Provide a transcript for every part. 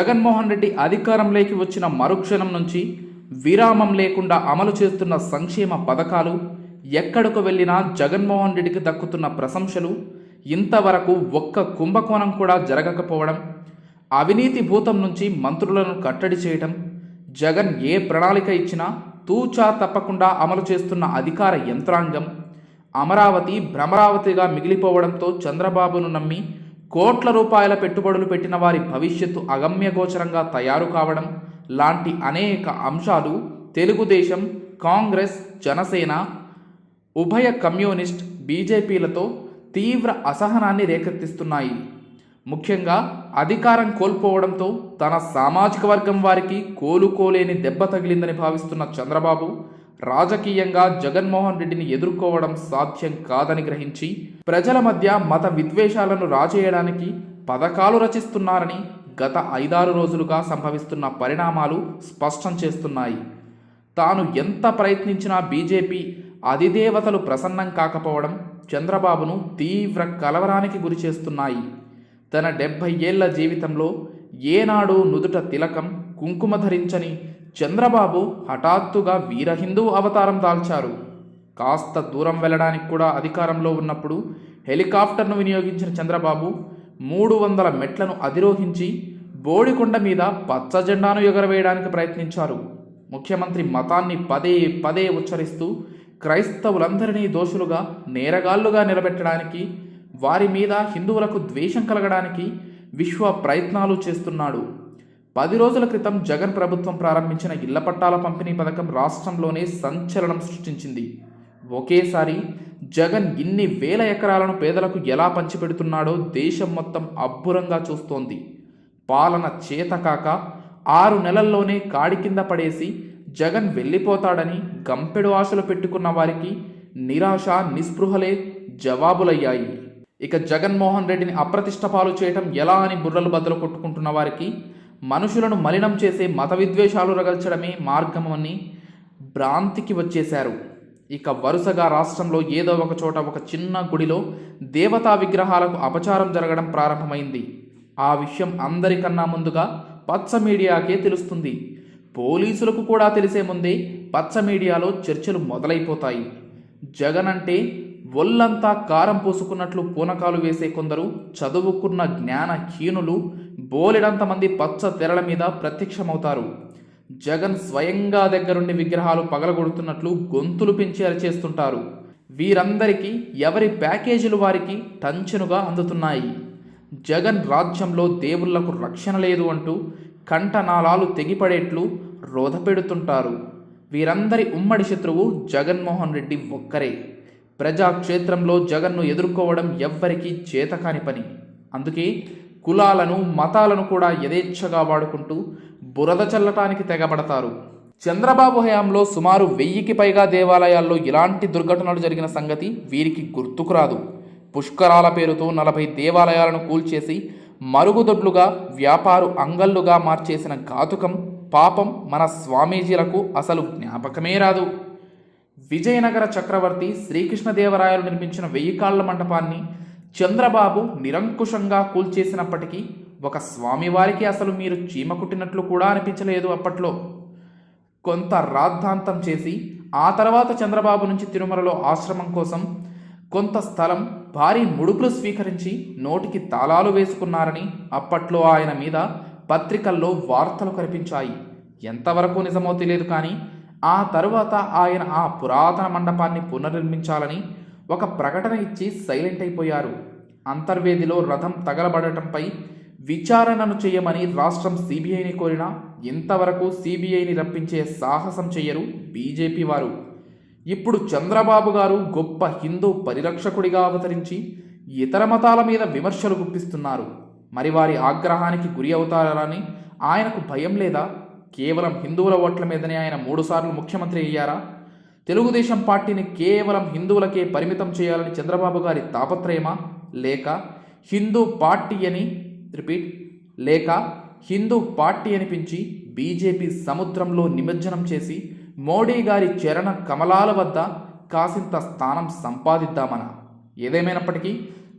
జగన్మోహన్ రెడ్డి అధికారంలోకి వచ్చిన మరుక్షణం నుంచి విరామం లేకుండా అమలు చేస్తున్న సంక్షేమ పథకాలు ఎక్కడకు వెళ్ళినా జగన్మోహన్ రెడ్డికి దక్కుతున్న ప్రశంసలు ఇంతవరకు ఒక్క కుంభకోణం కూడా జరగకపోవడం అవినీతి భూతం నుంచి మంత్రులను కట్టడి చేయడం జగన్ ఏ ప్రణాళిక ఇచ్చినా తూచా తప్పకుండా అమలు చేస్తున్న అధికార యంత్రాంగం అమరావతి భ్రమరావతిగా మిగిలిపోవడంతో చంద్రబాబును నమ్మి కోట్ల రూపాయల పెట్టుబడులు పెట్టిన వారి భవిష్యత్తు అగమ్యగోచరంగా తయారు కావడం లాంటి అనేక అంశాలు తెలుగుదేశం కాంగ్రెస్ జనసేన ఉభయ కమ్యూనిస్ట్ బీజేపీలతో తీవ్ర అసహనాన్ని రేకెత్తిస్తున్నాయి. ముఖ్యంగా అధికారం కోల్పోవడంతో తన సామాజిక వర్గం వారికి కోలుకోలేని దెబ్బ తగిలిందని భావిస్తున్న చంద్రబాబు రాజకీయంగా జగన్మోహన్ రెడ్డిని ఎదుర్కోవడం సాధ్యం కాదని గ్రహించి ప్రజల మధ్య మత విద్వేషాలను రాజేయడానికి పథకాలు రచిస్తున్నారని గత ఐదారు రోజులుగా సంభవిస్తున్న పరిణామాలు స్పష్టం చేస్తున్నాయి. తాను ఎంత ప్రయత్నించినా బీజేపీ అధిదేవతలు ప్రసన్నం కాకపోవడం చంద్రబాబును తీవ్ర కలవరానికి గురి చేస్తున్నాయి. తన డెబ్భై ఏళ్ళ జీవితంలో ఏనాడు నుదుట తిలకం కుంకుమ ధరించని చంద్రబాబు హఠాత్తుగా వీర హిందూ అవతారం దాల్చారు. కాస్త దూరం వెళ్ళడానికి కూడా అధికారంలో ఉన్నప్పుడు హెలికాప్టర్ను వినియోగించిన చంద్రబాబు మూడు వందల మెట్లను అధిరోహించి బోడికొండ మీద పచ్చ జెండాను ఎగరవేయడానికి ప్రయత్నించారు. ముఖ్యమంత్రి మతాన్ని పదే పదే ఉచ్చరిస్తూ క్రైస్తవులందరినీ దోషులుగా నేరగాళ్ళుగా నిలబెట్టడానికి వారి మీద హిందువులకు ద్వేషం కలగడానికి విశ్వ ప్రయత్నాలు చేస్తున్నాడు. పది రోజుల క్రితం జగన్ ప్రభుత్వం ప్రారంభించిన ఇళ్ళ పట్టాల పంపిణీ పథకం రాష్ట్రంలోనే సంచలనం సృష్టించింది. ఒకేసారి జగన్ ఇన్ని వేల ఎకరాలను పేదలకు ఎలా పంచిపెడుతున్నాడో దేశం మొత్తం అబ్బురంగా చూస్తోంది. పాలన చేతకాక ఆరు నెలల్లోనే కాడి కింద పడేసి జగన్ వెళ్ళిపోతాడని గంపెడు ఆశలు పెట్టుకున్న వారికి నిరాశ నిస్పృహలే జవాబులయ్యాయి. ఇక జగన్మోహన్ రెడ్డిని అప్రతిష్ట పాలు చేయటం ఎలా అని బుర్రలు బద్దలు కొట్టుకుంటున్న వారికి మనుషులను మలినం చేసే మత విద్వేషాలు రగల్చడమే మార్గమని భ్రాంతికి వచ్చేశారు. ఇక వరుసగా రాష్ట్రంలో ఏదో ఒక చోట ఒక చిన్న గుడిలో దేవతా విగ్రహాలకు అపచారం జరగడం ప్రారంభమైంది. ఆ విషయం అందరికన్నా ముందుగా పచ్చ మీడియాకే తెలుస్తుంది. పోలీసులకు కూడా తెలిసే ముందే పచ్చ మీడియాలో చర్చలు మొదలైపోతాయి. జగన్ అంటే ఒళ్ళంతా కారం పూసుకున్నట్లు పూనకాలు వేసే కొందరు చదువుకున్న జ్ఞాన హీనులు బోలెడంత మంది పచ్చ తెరల మీద ప్రత్యక్షమవుతారు. జగన్ స్వయంగా దగ్గరుండి విగ్రహాలు పగలగొడుతున్నట్లు గొంతులు పెంచి అరిచేస్తుంటారు. వీరందరికీ ఎవరి ప్యాకేజీలు వారికి టంచనుగా అందుతున్నాయి. జగన్ రాజ్యంలో దేవుళ్ళకు రక్షణ లేదు అంటూ కంఠనాళాలు తెగిపడేట్లు రోధపెడుతుంటారు. వీరందరి ఉమ్మడి శత్రువు జగన్మోహన్ రెడ్డి ఒక్కరే. ప్రజాక్షేత్రంలో జగన్ను ఎదుర్కోవడం ఎవ్వరికీ చేతకాని పని. అందుకే కులాలను మతాలను కూడా యథేచ్ఛగా వాడుకుంటూ బురద చల్లటానికి తెగబడతారు. చంద్రబాబు హయాంలో సుమారు వెయ్యికి పైగా దేవాలయాల్లో ఇలాంటి దుర్ఘటనలు జరిగిన సంగతి వీరికి గుర్తుకురాదు పుష్కరాల పేరుతో నలభై దేవాలయాలను కూల్చేసి మరుగుదొడ్లుగా వ్యాపారు అంగళ్ళుగా మార్చేసిన ఘాతుకం పాపం మన స్వామీజీలకు అసలు జ్ఞాపకమే రాదు. విజయనగర చక్రవర్తి శ్రీకృష్ణదేవరాయలు నిర్మించిన వెయ్యి కాళ్ళ మంటపాన్ని చంద్రబాబు నిరంకుశంగా కూల్చేసినప్పటికీ ఒక స్వామివారికి అసలు మీరు చీమ కుట్టినట్లు కూడా అనిపించలేదు అప్పట్లో. కొంత రాద్ధాంతం చేసి ఆ తర్వాత చంద్రబాబు నుంచి తిరుమలలో ఆశ్రమం కోసం కొంత స్థలం భారీ ముడుపులు స్వీకరించి నోటికి తాళాలు వేసుకున్నారని అప్పట్లో ఆయన మీద పత్రికల్లో వార్తలు కనిపించాయి. ఎంతవరకు నిజమో తెలియదు కానీ ఆ తరువాత ఆయన ఆ పురాతన మండపాన్ని పునర్నిర్మించాలని ఒక ప్రకటన ఇచ్చి సైలెంట్ అయిపోయారు. అంతర్వేదిలో రథం తగలబడటంపై విచారణను చేయమని రాష్ట్రం సిబిఐని కోరినా ఇంతవరకు సిబిఐని రప్పించే సాహసం చేయరు బీజేపీ వారు. ఇప్పుడు చంద్రబాబు గారు గొప్ప హిందూ పరిరక్షకుడిగా అవతరించి ఇతర మతాల మీద విమర్శలు గుప్పిస్తున్నారు. మరి వారి ఆగ్రహానికి గురి అవుతారని ఆయనకు భయం లేదా? కేవలం హిందువుల ఓట్ల మీదనే ఆయన మూడుసార్లు ముఖ్యమంత్రి అయ్యారా? తెలుగుదేశం పార్టీని కేవలం హిందువులకే పరిమితం చేయాలని చంద్రబాబు గారి తాపత్రయమా? లేక హిందూ పార్టీ అని రిపీట్ లేక హిందూ పార్టీ అనిపించి బీజేపీ సముద్రంలో నిమజ్జనం చేసి మోడీ గారి చరణ కమలాల వద్ద కాసింత స్థానం సంపాదిద్దామన? ఏదేమైనప్పటికీ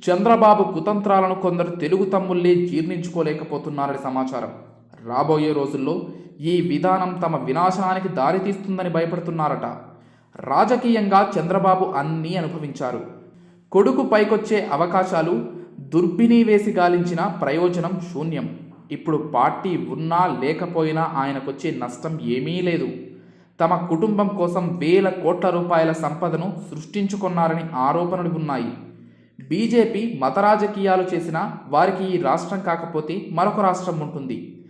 చంద్రబాబు కుతంత్రాలను కొందరు తెలుగు తమ్ముళ్ళే జీర్ణించుకోలేకపోతున్నారని సమాచారం. రాబోయే రోజుల్లో ఈ విధానం తమ వినాశనానికి దారితీస్తుందని భయపడుతున్నారట. రాజకీయంగా చంద్రబాబు అన్నీ అనుభవించారు. కొడుకు పైకొచ్చే అవకాశాలు దుర్బిని వేసి గాలించిన ప్రయోజనం శూన్యం. ఇప్పుడు పార్టీ ఉన్నా లేకపోయినా ఆయనకొచ్చే నష్టం ఏమీ లేదు. తమ కుటుంబం కోసం వేల కోట్ల రూపాయల సంపదను సృష్టించుకున్నారని ఆరోపణలు ఉన్నాయి. బీజేపీ మత రాజకీయాలు చేసినా వారికి ఈ రాష్ట్రం కాకపోతే మరొక రాష్ట్రం ఉంటుంది.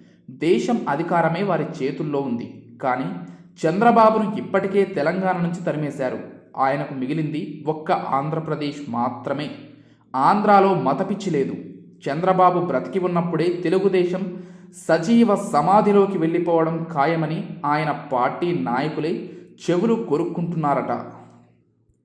దేశం అధికారమే వారి చేతుల్లో ఉంది. కానీ చంద్రబాబును ఇప్పటికే తెలంగాణ నుంచి తరిమేశారు. ఆయనకు మిగిలింది ఒక్క ఆంధ్రప్రదేశ్ మాత్రమే. ఆంధ్రాలో మతపిచ్చి లేదు. చంద్రబాబు బ్రతికి ఉన్నప్పుడే తెలుగుదేశం సజీవ సమాధిలోకి వెళ్ళిపోవడం ఖాయమని ఆయన పార్టీ నాయకులే చెవులు కొరుక్కుంటున్నారట.